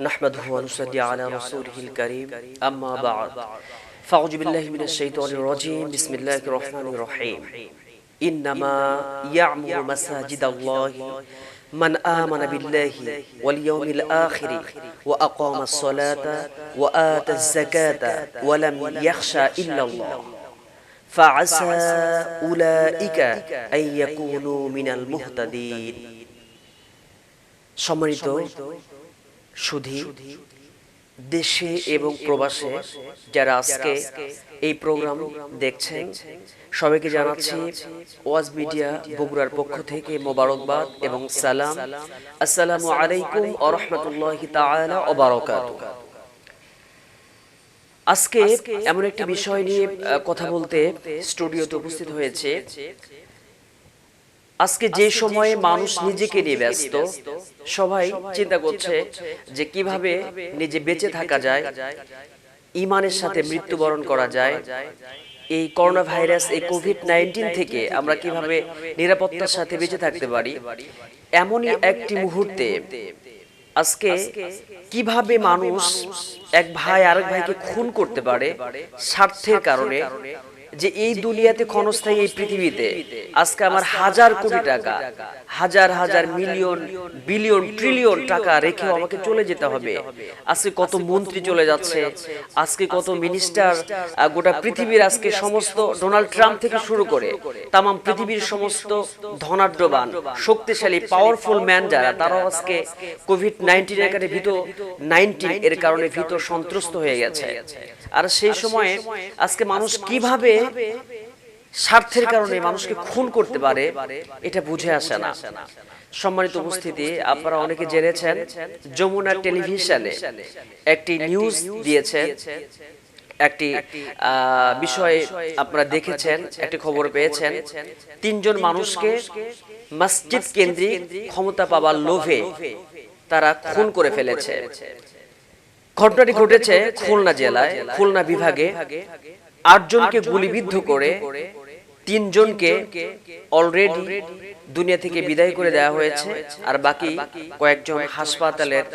نحمده ونصلي على رسوله الكريم أما بعد فأعوذ بالله من الشيطان الرجيم بسم الله الرحمن الرحيم إنما يعمر مساجد الله من آمن بالله واليوم الآخر وأقام الصلاة وآتى الزكاة ولم يخشى إلا الله فعسى أولئك أن يكونوا من المهتدين সম্মানিত সুধী দেশে এবং প্রবাসে যারা আজকে এই প্রোগ্রাম দেখছেন সবাইকে জানাচ্ছি ওয়াজ মিডিয়া বগুড়ার পক্ষ থেকে মোবারকবাদ এবং সালাম। আসসালামু আলাইকুম আ রহমতুল্লাহ তাআলা ওয়া বারাকাতুহু। আজকে এমন একটি বিষয় নিয়ে কথা বলতে স্টুডিওতে উপস্থিত হয়েছে। আজকে যে সময়ে মানুষ নিজেকে নিয়ে ব্যস্ত সবাই চিন্তা করছে যে কীভাবে নিজে বেঁচে থাকা যায় ইমানের সাথে মৃত্যুবরণ করা যায়। এই করোনা ভাইরাস এই কোভিড নাইন্টিন থেকে আমরা কীভাবে নিরাপত্তার সাথে বেঁচে থাকতে পারি? এমনই একটি মুহূর্তে আজকে কীভাবে মানুষ এক ভাই আরেক ভাইকে খুন করতে পারে স্বার্থের কারণে। যে এই দুনিয়াতে ক্ষণস্থায়ী এই পৃথিবীতে আজকে আমার হাজার কোটি টাকা হাজার হাজার মিলিয়ন বিলিয়ন ট্রিলিয়ন টাকা রেখেও আমাকে চলে যেতে হবে। আজকে কত মন্ত্রী চলে যাচ্ছে আজকে কত মিনিস্টার গোটা পৃথিবীর আজকে সমস্ত ডোনাল্ড ট্রাম্প থেকে শুরু করে তাম পৃথিবীর সমস্ত ধনাঢ্যবান শক্তিশালী পাওয়ারফুল ম্যান যারা তারাও আজকে কোভিড নাইন্টিনের কারণে ভীত নাইনটিন এর কারণে ভীত সন্ত্রস্ত হয়ে গেছে। আর সেই সময়ে আজকে মানুষ কীভাবে স্বার্থের কারণে মানুষকে খুন করতে পারে এটা বুঝে আসে না। সম্মানিত উপস্থিতি আপনারা অনেকে জেনেছেন যমুনা টেলিভিশনে একটি নিউজ দিয়েছে একটি আহ, বিষয়ে আপনারা দেখেছেন একটি খবর পেয়েছেন। তিনজন মানুষকে মসজিদ কেন্দ্রিক ক্ষমতা পাবার লোভে তারা খুন করে ফেলেছে। ঘটনাটি ঘটেছে খুলনা জেলায়। খুলনা বিভাগে আটজনকে গুলিবিদ্ধ করে তিনজনকে অলরেডি দুনিয়া থেকে বিদায় করে দেওয়া হয়েছে। আর বাকি কয়েকজন হাসপাতালের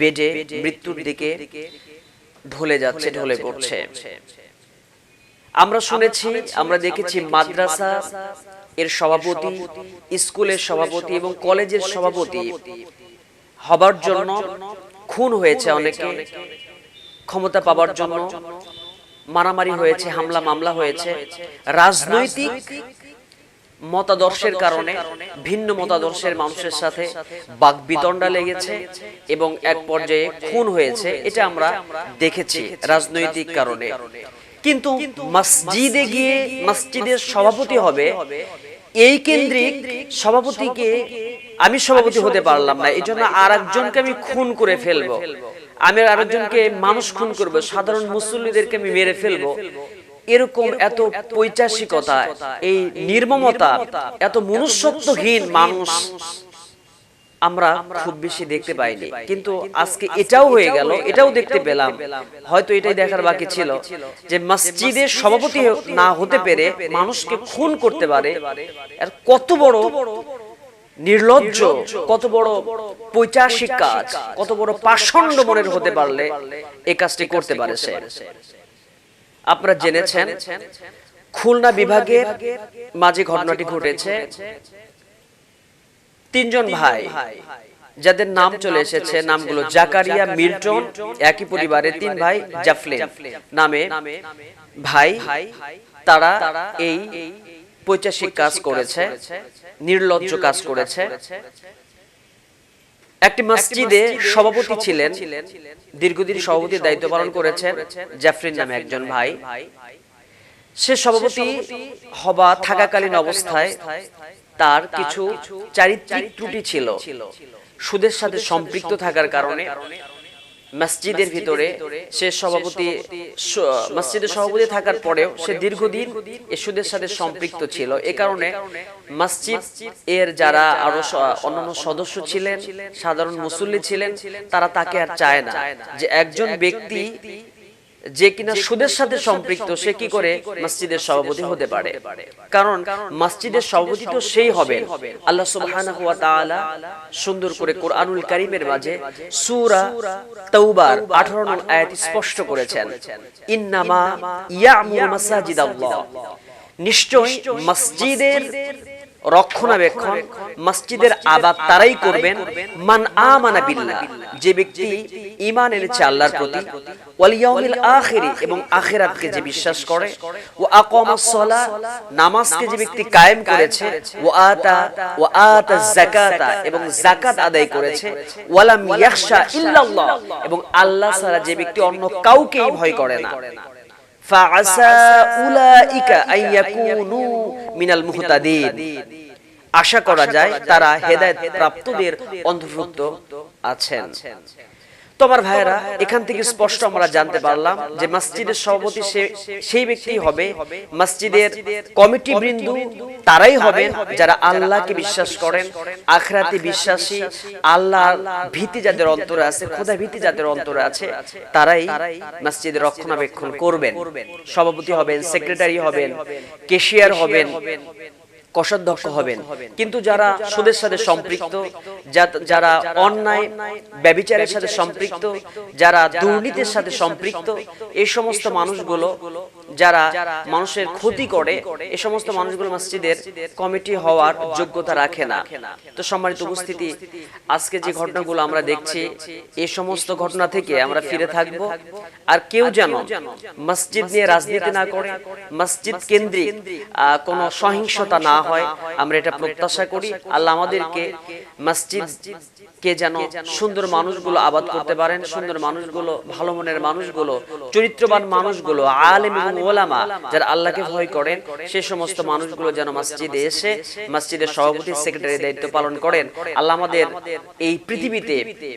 বেডে মৃত্যুর দিকে ঢলে যাচ্ছে ঢলে পড়ছে। আমরা শুনেছি আমরা দেখেছি মাদ্রাসা এর সভাপতি স্কুলের সভাপতি এবং কলেজের সভাপতি হবার জন্য খুন হয়েছে অনেকে। ক্ষমতা পাওয়ার জন্য মারামারি হয়েছে হামলা মামলা হয়েছে। রাজনৈতিক মতাদর্শের কারণে ভিন্ন মতাদর্শের মানুষের সাথে বাগবিতণ্ডা লেগেছে এবং এক পর্যায়ে খুন হয়েছে এটা আমরা দেখেছি রাজনৈতিক কারণে। কিন্তু মসজিদে গিয়ে মসজিদের সভাপতি হবে এই কেন্দ্রিক সভাপতিকে আমি সভাপতি হতে পারলাম না এই জন্য আর একজনকে আমি খুন করে ফেলব। আমি আরেকজনকে মানুষ খুন করব সাধারণ মুসল্লিদেরকে আমি মেরে ফেলব। এরকম এত পৈচাসিকতা এই নির্মমতা এত মনুষ্যত্বহীন মানুষ আমরা খুব বেশি দেখতে পাইনি। কিন্তু আজকে এটাও হয়ে গেল এটাও দেখতে পেলাম। হয়তো এটাই দেখার বাকি ছিল যে মসজিদের সভাপতি না হতে পেরে মানুষকে খুন করতে পারে। আর কত বড় নির্লজ্জ, কত বড় পৈচাসিক কাজ, কত বড় পাষণ্ড মনের হতে পারলে এই কাজটি করতে পারে সে। আপনারা জেনেছেন, খুলনা বিভাগের মাঝে ঘটনাটি ঘটেছে। তিনজন ভাই, যাদের নাম চলে এসেছে, নামগুলো জাকারিয়া, মিল্টন, একই পরিবারের তিন ভাই জাফলে নামে ভাই, তারা এই পৈচাসিক কাজ করেছে নির্লজ্জ কাজ করেছে। একটি মসজিদে সভাপতি ছিলেন দীর্ঘদিন সভাপতির দায়িত্ব পালন করেছেন জাফরিন নামে একজন ভাই। সে সভাপতি হবা থাকাকালীন অবস্থায় তার কিছু চারিত্রিক ত্রুটি ছিল। সুদের সাথে সম্পৃক্ত থাকার কারণে মসজিদের ভিতরে সে সভাপতি মসজিদের সভাপতি থাকার পরেও সে দীর্ঘদিন ইস্যুদের সাথে সম্পৃক্ত ছিল। এ কারণে মসজিদ এর যারা আরও অন্যান্য সদস্য ছিলেন সাধারণ মুসল্লি ছিলেন তারা তাকে আর চায় না যে একজন ব্যক্তি যে কিনা সুদের সাথে সম্পৃক্ত সে কি করে মসজিদের সভাপতি হতে পারে? কারণ মসজিদের সভাপতি তো সেই হবেন। আল্লাহ সুবহানাহু ওয়া তাআলা সুন্দর করে কোরআনুল কারীমের মাঝে সূরা তাওবার 18 নং আয়াত স্পষ্ট করেছেন। ইন্নামা ইয়ামুরু মাসাজিদাল্লাহ। নিশ্চয়ই মসজিদের রক্ষণাবেক্ষণ, মসজিদের আবাদ তারাই করবেন, মান আমানা বিল্লাহ। যে ব্যক্তি ঈমান এনেছে আল্লাহর প্রতি, ওয়াল ইয়াউমিল আখিরি, এবং আখিরাতকে যে বিশ্বাস করে, ও আকামাস সালাহ নামাজকে যে ব্যক্তি কায়েম করেছে, ও আতা ও আতা যাকাতা, এবং যাকাত আদায় করেছে, ওয়ালাম ইয়াখশা ইল্লাল্লাহ, এবং আল্লাহ ছাড়া যে ব্যক্তি অন্য কাউকেই ভয় করে না। আশা করা যায় তারা হেদায়েত প্রাপ্তদের অন্তর্ভুক্ত আছেন। তোমার ভাইয়েরা, এখান থেকে স্পষ্ট আমরা জানতে পারলাম যে মসজিদের সভাপতি সেই ব্যক্তি হবে। মসজিদের কমিটি বৃন্দ তারাই হবেন যারা আল্লাহকে বিশ্বাস করেন, আখরাতে বিশ্বাসী আল্লাহ ভীতি যাদের অন্তরে আছে খোদা ভীতি যাদের অন্তরে আছে, তারাই মসজিদের রক্ষণাবেক্ষণ করবেন। সভাপতি হবেন, সেক্রেটারি হবেন কেশিয়ার হবেন কোষাধ্যক্ষ হবেন। কিন্তু যারা সুদের সাথে সম্পৃক্ত যা- যারা অন্যায় ব্যবিচারের সাথে সম্পৃক্ত যারা দুর্নীতির সাথে সম্পৃক্ত এই সমস্ত মানুষগুলো যারা মানুষের ক্ষতি করে এই সমস্ত মানুষগুলো মসজিদের কমিটি হওয়ার যোগ্যতা রাখে না। তো সম্মানিত উপস্থিতি আজকে যে ঘটনাগুলো আমরা দেখছি এই সমস্ত ঘটনা থেকে আমরা ফিরে থাকব। আর কেউ যেন মসজিদ নিয়ে রাজনীতি না করে মসজিদ কেন্দ্রিক কোনো সহিংসতা না হয় আমরা এটা প্রত্যাশা করি। আল্লাহ আমাদেরকে মসজিদ কে যেন সুন্দর মানুষগুলো আবাদ করতে পারেন সুন্দর মানুষগুলো ভালো মনের মানুষগুলো চরিত্রবান মানুষগুলো আলেম এবং ওলামা যারা আল্লাহকে ভয় করেন সে সমস্ত মানুষগুলো যেন মসজিদে এসে মসজিদের সভাপতি সেক্রেটারি দায়িত্ব পালন করেন। আল্লাহ আমাদের এই পৃথিবীতে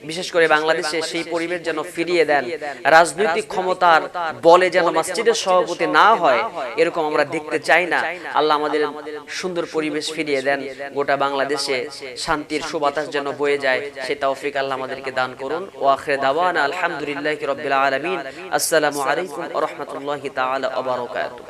বিশেষ করে বাংলাদেশে সেই পরিবেশ যেন ফিরিয়ে দেন। রাজনৈতিক ক্ষমতার বলে যেন মসজিদের সভাপতি না হয় এরকম আমরা দেখতে চাই না। আল্লাহ আমাদের সুন্দর পরিবেশ ফিরিয়ে দেন গোটা বাংলাদেশে শান্তির সুবাতাস যেন বয়ে যায় সে তৌফিক আল্লাহ আমাদেরকে দান করুন। ও আখরে দাওয়ানা আলহামদুলিল্লাহি রাব্বিল আলামিন আসসালামু আলাইকুম রাহমাতুল্লাহি ওয়া বারাকাতুহু